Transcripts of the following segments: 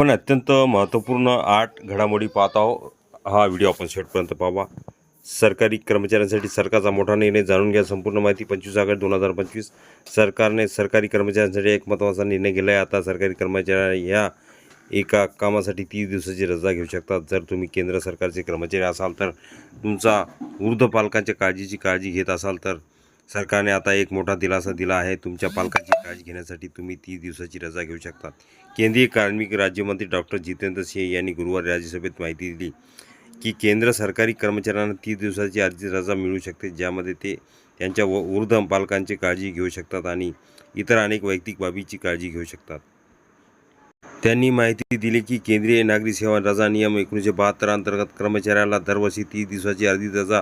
आपण अत्यंत महत्त्वपूर्ण आठ घडामोडी पाहत आहोत. हा व्हिडिओ आपण शेवटपर्यंत पाहावा. सरकारी कर्मचाऱ्यांसाठी सरकारचा मोठा निर्णय जाणून घ्या. संपूर्ण माहिती पंचवीस ऑगस्ट दोन हजार पंचवीस. सरकारने सरकारी कर्मचाऱ्यांसाठी एक महत्त्वाचा निर्णय घेला आहे आता सरकारी कर्मचारी ह्या एका कामासाठी तीस दिवसाची रजा घेऊ शकतात. जर तुम्ही केंद्र सरकारचे कर्मचारी असाल तर तुमचा वृद्ध पालकांच्या काळजीची काळजी घेत असाल तर सरकारने आता एक मोठा दिलासा दिला आहे. तुमच्या पालकाची काळजी घेण्यासाठी तुम्ही तीस दिवसाची रजा घेऊ शकतात. केंद्रीय कार्मिक राज्यमंत्री डॉक्टर जितेंद्र सिंह यांनी गुरुवारी राज्यसभेत माहिती दिली की केंद्र सरकारी कर्मचाऱ्यांना तीस दिवसाची अर्धी रजा मिळू शकते ज्यामध्ये ते त्यांच्या व वृद्ध पालकांची काळजी घेऊ शकतात आणि इतर अनेक वैयक्तिक बाबीची काळजी घेऊ शकतात. त्यांनी माहिती दिली की केंद्रीय नागरी सेवा रजा नियम एकोणीसशे बहात्तर अंतर्गत कर्मचाऱ्याला दरवर्षी तीस दिवसाची अर्धी रजा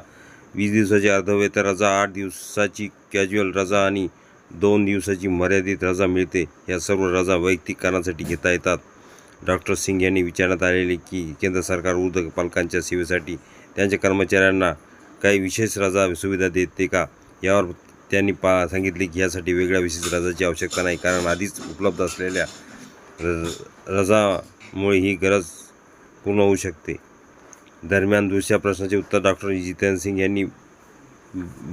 वीस दिवसाची अर्धवेतन रजा आठ दिवसाची कॅज्युअल रजा आणि दोन दिवसाची मर्यादित रजा मिळते. या सर्व रजा वैयक्तिक कारणासाठी घेता येतात. डॉक्टर सिंग यांनी विचारण्यात आलेले की केंद्र सरकार वृद्ध पालकांच्या सेवेसाठी त्यांच्या कर्मचाऱ्यांना काही विशेष रजा सुविधा देते का? यावर त्यांनी पा सांगितले की यासाठी वेगळ्या विशेष रजाची आवश्यकता नाही. कारण आधीच उपलब्ध असलेल्या र- रजामुळे ही गरज पूर्ण होऊ शकते. दरम्यान दुसऱ्या प्रश्नाचे उत्तर डॉक्टर जितेंद्र सिंग यांनी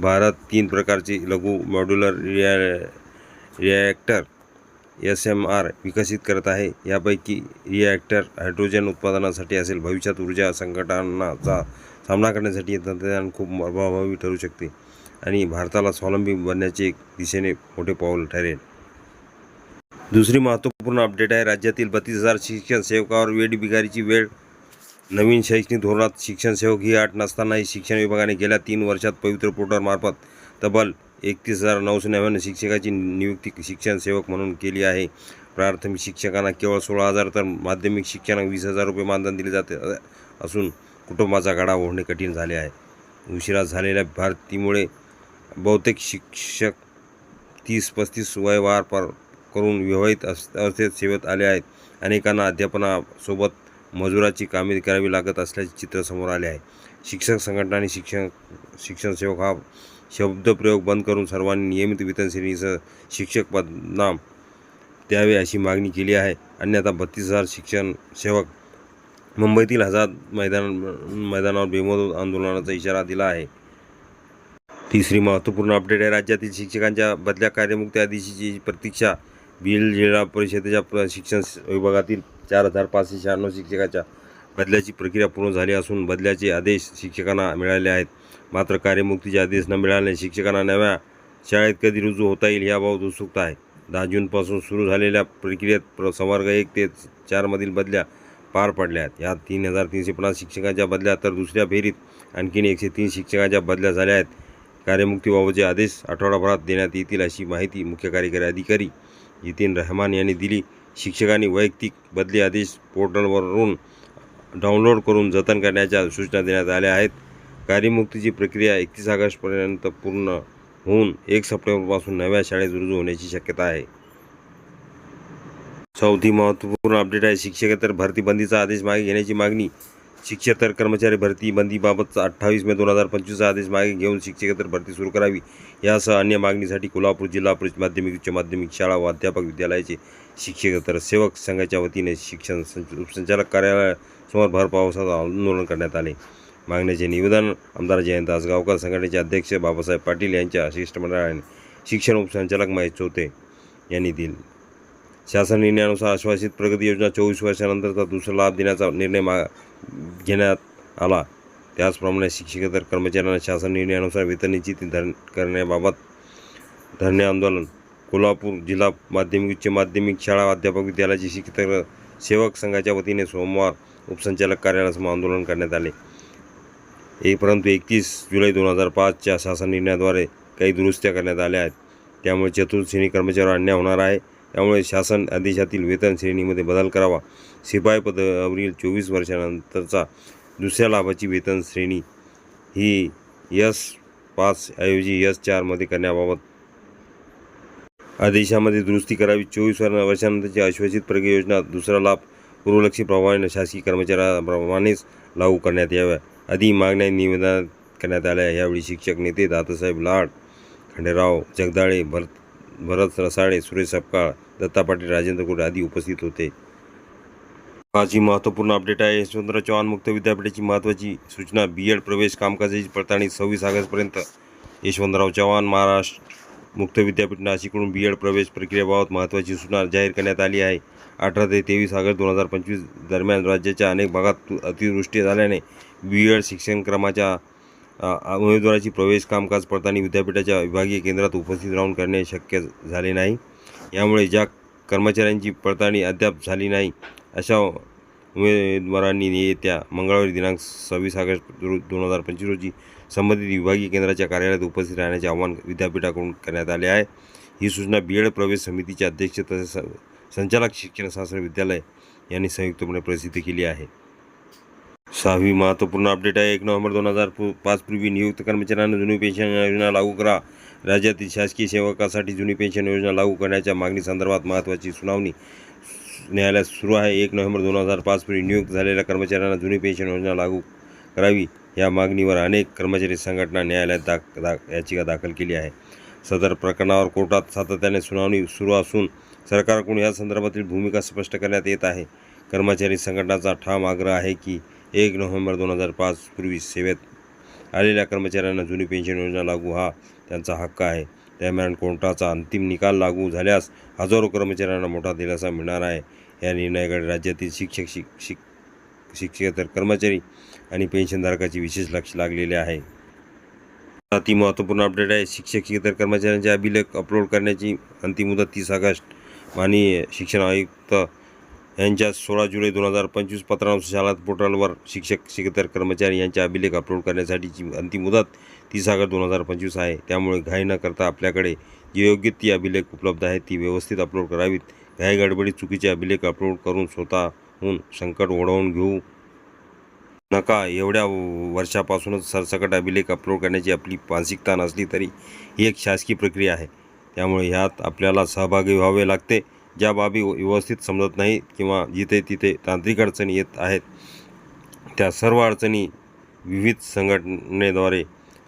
भारत तीन प्रकारचे लघु मॉड्युलर रिया रिॲक्टर एस एम आर विकसित करत आहे. यापैकी रिॲक्टर हायड्रोजन उत्पादनासाठी असेल. भविष्यात ऊर्जा संकटांचा सामना करण्यासाठी हे तंत्रज्ञान खूप प्रभावी ठरू शकते आणि भारताला स्वावलंबी बनण्याचे एक दिशेने मोठे पाऊल ठरेल. दुसरी महत्त्वपूर्ण अपडेट आहे. राज्यातील बत्तीस हजार शिक्षण सेवकावर वेड बिगारीची वेळ नवीन शैक्षणिक धोरणात शिक्षण सेवक ही आठ नसतानाही शिक्षण विभागाने गेल्या तीन वर्षात पवित्र पोर्टलमार्फत तब्बल एकतीस हजार नऊशे नव्याण्णव शिक्षकाची नियुक्ती शिक्षण सेवक म्हणून केली आहे. प्राथमिक शिक्षकांना केवळ सोळा हजार तर माध्यमिक शिक्षकांना वीस हजार रुपये मानधन दिले जाते असून कुटुंबाचा गाडा ओढणे कठीण झाले आहे. उशिरा झालेल्या भरतीमुळे बहुतेक शिक्षक तीस पस्तीस वयवार पर करून विवाहित अस अवस्थेत सेवेत आले आहेत. अनेकांना अध्यापनासोबत मजुराची कामे करावी लागत असल्याचे चित्र समोर आले आहे. शिक्षक संघटना आणि शिक्षण शिक्षण सेवक हा शब्दप्रयोग बंद करून सर्वांनी नियमित वेतन श्रेणीसह शिक्षक पदनाम द्यावे अशी मागणी केली आहे. अन्यथा बत्तीस हजार शिक्षण सेवक मुंबईतील हजार मैदान मैदानावर बेमोद आंदोलनाचा इशारा दिला आहे. तिसरी महत्त्वपूर्ण अपडेट आहे. राज्यातील शिक्षकांच्या बदल्या कार्यमुक्ती आदेशाची प्रतीक्षा बीड जिल्हा परिषदेच्या प्र- शिक्षण विभागातील चार हजार पाचशे शहाण्णव शिक्षकाच्या बदल्याची प्रक्रिया पूर्ण झाली असून बदल्याचे आदेश शिक्षकांना मिळाले आहेत. मात्र कार्यमुक्तीचे आदेश न मिळाल्याने शिक्षकांना नव्या शाळेत कधी रुजू होता येईल याबाबत उत्सुकता आहे. दहा जूनपासून सुरू झालेल्या प्रक्रियेत प्र संवर्ग एक ते चारमधील बदल्या पार पडल्या आहेत. यात तीन हजार तीनशे पन्नास शिक्षकांच्या बदल्या तर दुसऱ्या फेरीत आणखीन एकशे तीन शिक्षकांच्या बदल्या झाल्या आहेत. कार्यमुक्तीबाबतचे आदेश आठवडाभरात देण्यात येतील अशी माहिती मुख्य कार्यकारी अधिकारी नितीन रहमान यांनी दिली. शिक्षकांनी वैयक्तिक बदली आदेश पोर्टलवरून डाउनलोड करून जतन करण्याच्या सूचना देण्यात आल्या आहेत. कार्यमुक्तीची प्रक्रिया एकतीस ऑगस्टपर्यंत पूर्ण होऊन एक सप्टेंबरपासून नव्या शाळेत रुजू होण्याची शक्यता आहे. चौथी महत्त्वपूर्ण अपडेट आहे. शिक्षकेतर भरती बंदीचा आदेश मागे घेण्याची मागणी शिक्षकेतर कर्मचारी भरती बंदीबाबतचा अठ्ठावीस मे दोन हजार पंचवीसचा आदेश मागे घेऊन शिक्षकेतर भरती सुरू करावी. यासह अन्य मागणीसाठी कोल्हापूर जिल्हा परिषद माध्यमिक उच्च माध्यमिक शाळा व अध्यापक विद्यालयाचे शिक्षकेतर सेवक संघाच्या वतीने शिक्षण संच उपसंचालक कार्यालयासमोर भर पावसात आंदोलन करण्यात आले. मागण्याचे निवेदन आमदार जयंत आसगावकर संघटनेचे अध्यक्ष बाबासाहेब पाटील यांच्या शिष्टमंडळाने शिक्षण उपसंचालक महेश चौथे यांनी दिले. शासन निर्णयानुसार आश्वासित प्रगती योजना चोवीस वर्षानंतरचा दुसरा लाभ देण्याचा निर्णय मा घेण्यात आला. त्याचप्रमाणे शिक्षकेतर कर्मचाऱ्यांना शासन निर्णयानुसार वेतनाची धर करण्याबाबत धरणे आंदोलन. कोल्हापूर जिल्हा माध्यमिक उच्च माध्यमिक शाळा अध्यापक विद्यालयाची शिक्षकेतर सेवक संघाच्या वतीने सोमवार उपसंचालक कार्यालयासमोर आंदोलन करण्यात आले. एक परंतु एकतीस जुलै दोन हजार पाचच्या शासन निर्णयाद्वारे काही दुरुस्त्या करण्यात आल्या आहेत. त्यामुळे चतुर्थ श्रेणी कर्मचाऱ्यांवर अन्याय होणार आहे. त्यामुळे शासन आदेशातील वेतन श्रेणीमध्ये बदल करावा. शिपाई पदावरील चोवीस वर्षानंतरचा दुसऱ्या लाभाची वेतन श्रेणी. ही यस पाच ऐवजी यस चारमध्ये करण्याबाबत आदेशामध्ये दुरुस्ती करावी. चोवीस वर्षानंतरची आश्वासित प्रगती योजना दुसरा लाभ पूर्वलक्षी प्रभावाने शासकीय कर्मचाऱ्याप्रमाणेच लागू करण्यात याव्या. आदी मागण्या निवेदनात करण्यात आल्या. यावेळी शिक्षक नेते दादासाहेब लाड खंडेराव जगदाळे भरत भरत रसाळे सुरेश सपकाळ दत्ता पाटील राजेंद्र कुडे आदी उपस्थित होते. माझी महत्त्वपूर्ण अपडेट आहे. यशवंतराव चव्हाण मुक्त विद्यापीठाची महत्त्वाची सूचना बी एड प्रवेश कामकाजाची पडताळणी सव्वीस ऑगस्टपर्यंत. यशवंतराव चव्हाण महाराष्ट्र मुक्त विद्यापीठ नाशिककडून बी एड प्रवेश प्रक्रियेबाबत महत्त्वाची सूचना जाहीर करण्यात आली आहे. अठरा ते तेवीस ऑगस्ट दोन हजार पंचवीस दरम्यान राज्याच्या अनेक भागात अतिवृष्टी झाल्याने बी एड शिक्षणक्रमाच्या उमेदवाराची प्रवेश कामकाज पडताळणी विद्यापीठाच्या विभागीय केंद्रात उपस्थित राहून करणे शक्य झाले नाही. यामुळे ज्या कर्मचाऱ्यांची पडताळणी अद्याप झाली नाही अशा उमेदवारांनी येत्या मंगळवारी दिनांक सव्वीस ऑगस्ट दोन हजार पंचवीस रोजी संबंधित विभागीय केंद्राच्या कार्यालयात उपस्थित राहण्याचे आवाहन विद्यापीठाकडून करण्यात आले आहे. ही सूचना बी एड प्रवेश समितीचे अध्यक्ष तसेच संचालक शिक्षण शास्त्र विद्यालय यांनी संयुक्तपणे प्रसिद्ध केली आहे. सहावी महत्त्वपूर्ण अपडेट आहे. एक नोव्हेंबर दोन हजार पाच पूर्वी नियुक्त कर्मचाऱ्यांना जुनी पेन्शन योजना लागू करा. राज्यातील शासकीय सेवकासाठी जुनी पेन्शन योजना लागू करण्याच्या मागणीसंदर्भात महत्त्वाची सुनावणी न्यायालयात सुरू आहे. एक नोव्हेंबर दोन हजार पाच पूर्वी नियुक्त झालेल्या कर्मचाऱ्यांना जुनी पेन्शन योजना लागू करावी. या मागणीवर अनेक कर्मचारी संघटना न्यायालयात दाख दा याचिका दाखल केली आहे. सदर प्रकरणावर कोर्टात सातत्याने सुनावणी सुरू असून सरकारकडून या संदर्भातील भूमिका स्पष्ट करण्यात येत आहे. कर्मचारी संघटनाचा ठाम आग्रह आहे की एक नोव्हेंबर दोन हजार पाच पूर्वी सेवेत आलेल्या कर्मचाऱ्यांना जुनी पेन्शन योजना लागू हा त्यांचा हक्क आहे. दरम्यान कोर्टाचा अंतिम निकाल लागू झाल्यास हजारो कर्मचाऱ्यांना मोठा दिलासा मिळणार आहे. या निर्णयाकडे राज्यातील शिक्षक शिक शिक शिक्षकेतर कर्मचारी आणि पेन्शनधारकाचे विशेष लक्ष लागलेले आहे. अति महत्त्वपूर्ण अपडेट आहे. शिक्षकेतर कर्मचाऱ्यांचे अभिलेख अपलोड करण्याची अंतिम मुदत तीस ऑगस्ट माननीय शिक्षण आयुक्त यांच्या सोळा जुलै दोन हजार पंचवीस पत्रानुसार शाळा पोर्टलवर शिक्षक शिक्षकेतर कर्मचारी यांचे अभिलेख अपलोड करण्यासाठीची अंतिम मुदत तीस ऑगस्ट दोन हजार पंचवीस आहे. त्यामुळे घाई न करता आपल्याकडे जे योग्य ती अभिलेख उपलब्ध आहेत ती व्यवस्थित अपलोड करावीत. घाई गडबडीत चुकीचे अभिलेख अपलोड करून स्वतःहून संकट ओढवून घेऊ नका. एवढ्या वर्षापासूनच सरसकट अभिलेख अपलोड करण्याची आपली मानसिकता नसली तरी ही एक शासकीय प्रक्रिया आहे. त्यामुळे ह्यात आपल्याला सहभागी व्हावे लागते. ज्या बाबी व्यवस्थित समजत नाहीत किंवा जिथे तिथे तांत्रिक अडचणी येत आहेत त्या सर्व अडचणी विविध संघटनेद्वारे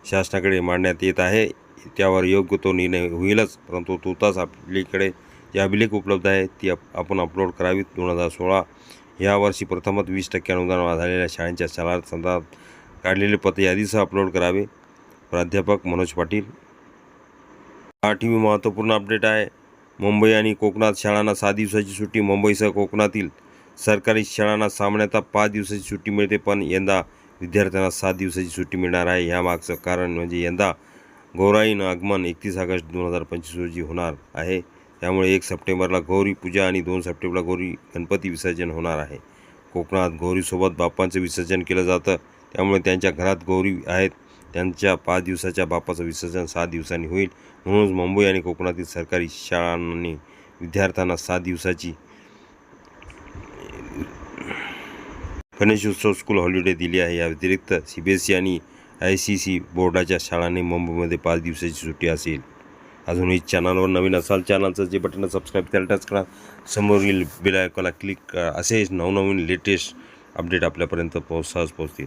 शासनाकडे मांडण्यात येत आहे. त्यावर योग्य तो निर्णय होईलच परंतु तुर्तास आपलीकडे जे अभिलेख उपलब्ध आहे ती आप आपण अपलोड करावीत. दोन हजार सोळा यावर्षी प्रथमच वीस टक्के अनुदान झालेल्या शाळांच्या शाळा संदर्भात काढलेले पत्र यादीसह अपलोड करावे. प्राध्यापक मनोज पाटील. आठवी महत्त्वपूर्ण अपडेट आहे. मुंबई आणि कोकणात शाळांना सहा दिवसाची सुट्टी मुंबईसह कोकणातील सरकारी शाळांना सामान्यतः पाच दिवसाची सुट्टी मिळते पण यंदा विद्यार्थ्यांना सात दिवसाची सुट्टी मिळणार आहे. ह्यामागचं कारण म्हणजे यंदा गौराईनं आगमन एकतीस ऑगस्ट दोन हजार पंचवीस रोजी होणार आहे. त्यामुळे एक सप्टेंबरला गौरी पूजा आणि दोन सप्टेंबरला गौरी गणपती विसर्जन होणार आहे. कोकणात गौरीसोबत बाप्पांचं विसर्जन केलं जातं. त्यामुळे त्यांच्या घरात गौरी आहेत. त्यांच्या पाच दिवसाच्या बापाचं विसर्जन सात दिवसांनी होईल. म्हणूनच मुंबई आणि कोकणातील सरकारी शाळांनी विद्यार्थ्यांना सात दिवसाची गणेशोत्सव स्कूल हॉलिडे दिली आहे. या व्यतिरिक्त सी बी एस सी आणि आय सी सी बोर्डाच्या शाळांनी मुंबईमध्ये पाच दिवसाची सुट्टी असेल. अजूनही चॅनलवर नवीन असाल चॅनलचं जे बटन सबस्क्राईब त्याला टच करा. समोरील बेल आयकॉनला क्लिक करा. असेच नवनवीन लेटेस्ट अपडेट आपल्यापर्यंत पोहोच सहज पोहोचतील.